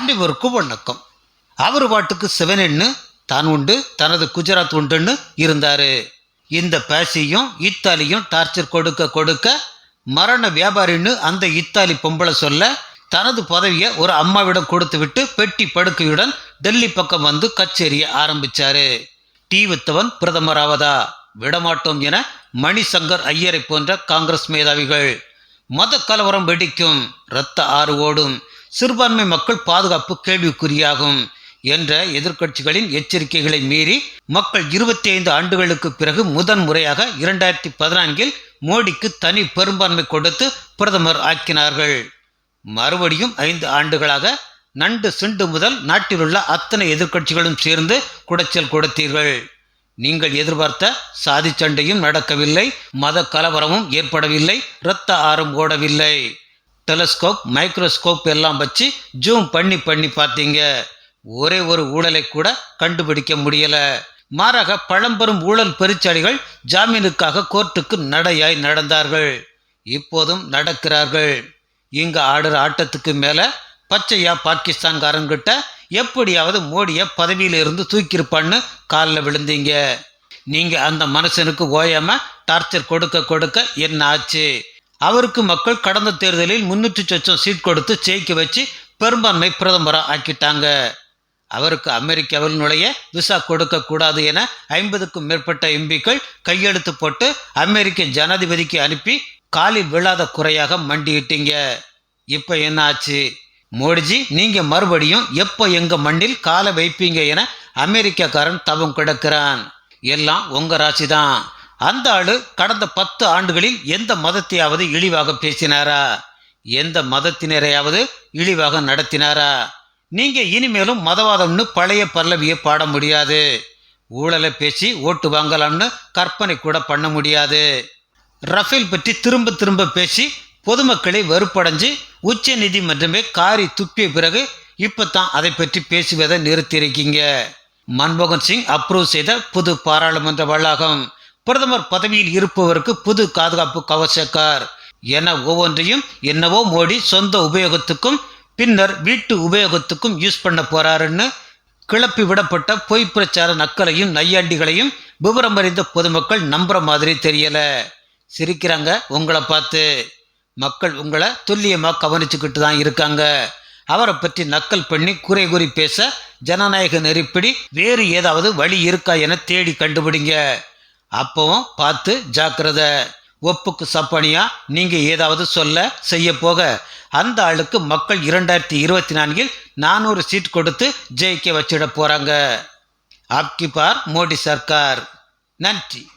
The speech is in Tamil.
அனைவருக்கும் வணக்கம் அவர் பாட்டுக்கு செவனென்னு தான் உண்டு தனது குஜராத் உண்டுன்னு இருந்தாரு. இந்த பேசியும் இத்தாலியும் டார்ச்சர் கொடுக்க கொடுக்க மரண வியாபாரின்னு அந்த இத்தாலி பொம்பளை சொல்ல தனது பதவியை ஒரு அம்மாவிடம் கொடுத்து விட்டு பெட்டி படுக்கையுடன் டெல்லி பக்கம் வந்து கச்சேரிய ஆரம்பிச்சாரு. டீ வித்தவன் பிரதமராவதா? விடமாட்டோம் என மணிசங்கர் ஐயரை போன்ற காங்கிரஸ் மேதாவிகள். மத கலவரம் வெடிக்கும் இரத்த ஆறு ஓடும். சிறுபான்மை மக்கள் பாதுகாப்பு கேள்விக்குறியாகும் என்ற எதிர்க்கட்சிகளின் எச்சரிக்கைகளை மீறி மக்கள் இருபத்தி ஐந்து ஆண்டுகளுக்கு பிறகு முதன் முறையாக இரண்டாயிரத்தி பதினான்கில் மோடிக்கு தனி பெரும்பான்மை கொடுத்து பிரதமர் ஆக்கினார்கள். மறுபடியும் ஐந்து ஆண்டுகளாக நண்டு சிண்டு முதல் நாட்டிலுள்ள அத்தனை எதிர்க்கட்சிகளும் சேர்ந்து குடைச்சல் கொடுத்தீர்கள். நீங்கள் எதிர்பார்த்த சாதி சண்டையும் நடக்கவில்லை மத கலவரமும் ஏற்படவில்லை இரத்த ஆறும் ஓடவில்லை. டெலஸ்கோப் மைக்ரோஸ்கோப் எல்லாம் வச்சு ஜூம் பண்ணி பண்ணி பார்த்தீங்க. ஒரே ஒரு ஊழலை கூட கண்டுபிடிக்க முடியலை. மாறாக பழம்பெரும் ஊழல் பெருச்சாளிகள் ஜாமீனுக்காக கோர்ட்டுக்கு நடையாய் நடந்தார்கள். இப்போதும் நடக்கிறார்கள். இங்க ஆடுற ஆட்டத்துக்கு மேல பச்சையா பாகிஸ்தான்காரங்கிட்ட எப்படியாவது மோடியை பதவியிலிருந்து தூக்கியிருப்பான்னு காலில் விழுந்தீங்க. நீங்க அந்த மனுஷனுக்கு ஓயாம டார்ச்சர் கொடுக்க கொடுக்க என்ன ஆச்சு? அவருக்கு மக்கள் கடந்த தேர்தலில் முன்னூற்றி சொச்சம் சீட் கொடுத்து ஜெயிக்க வச்சு பெரும்பான்மை பிரதமராக ஆக்கிட்டாங்க. அவருக்கு அமெரிக்காவில் நுழைய விசா கொடுக்கக்கூடாது என ஐம்பதுக்கும் மேற்பட்ட எம்பிக்கள் கையெழுத்து போட்டு அமெரிக்க ஜனாதிபதிக்கு அனுப்பி காலில் விழாத குறையாக மண்டியிட்டீங்க. இப்போ என்ன ஆச்சு மோடிஜி நீங்கள் மறுபடியும் எப்போ எங்கள் மண்ணில் காலை வைப்பீங்க என அமெரிக்காக்காரன் தவம் கிடக்கிறான். எல்லாம் உங்கள் ராசி தான் அந்த ஆளு கடந்த பத்து ஆண்டுகளில் எந்த மதத்தையாவது இழிவாக பேசினாரா? எந்த மதத்தினரையாவது இழிவாக நடத்தினாரா? நீங்க இனிமேலும் மதவாதம்னு பழைய பல்லவியை பாட முடியாது. ஊழலை பேசி ஓட்டு வாங்கலாம்னு கற்பனை கூட பண்ண முடியாது. ரஃபேல் பற்றி திரும்ப திரும்ப பேசி பொதுமக்களை வெறுப்படைஞ்சு உச்ச நீதிமன்றமே காரி துப்பிய பிறகு இப்போ தான் அதை பற்றி பேசுவதை நிறுத்தியிருக்கீங்க. மன்மோகன் சிங் அப்ரூவ் செய்த புது பாராளுமன்ற வளாகம். பிரதமர் பதவியில் இருப்பவருக்கு புது பாதுகாப்பு கவசக்கார் என ஒவ்வொன்றையும் என்னவோ மோடி சொந்த உபயோகத்துக்கும் பின்னர் வீட்டு உபயோகத்துக்கும் யூஸ் பண்ண போறாருன்னு கிளப்பி விடப்பட்ட பொய் பிரச்சார நக்கலையும் நையாண்டிகளையும் விவரம் அறிந்த பொதுமக்கள் நம்புற மாதிரி தெரியல. சிரிக்கிறாங்க. உங்களை பார்த்து மக்கள் உங்களை துல்லியமாக கவனிச்சுக்கிட்டு தான் இருக்காங்க. அவரை பற்றி நக்கல் பண்ணி குறை கூறி பேச ஜனநாயக நெறிப்படி வேறு ஏதாவது வழி இருக்கா என தேடி கண்டுபிடிங்க. அப்பவும் பார்த்து ஜாக்கிரதை ஒப்புக்கு சப்பனியா? நீங்கள் ஏதாவது சொல்ல செய்ய போக. அந்த ஆளுக்கு மக்கள் இரண்டாயிரத்தி இருபத்தி நான்கில் நானூறு சீட் கொடுத்து ஜெயிக்க வச்சிட போகிறாங்க ஆப்கி பார் மோடி சர்க்கார். நன்றி.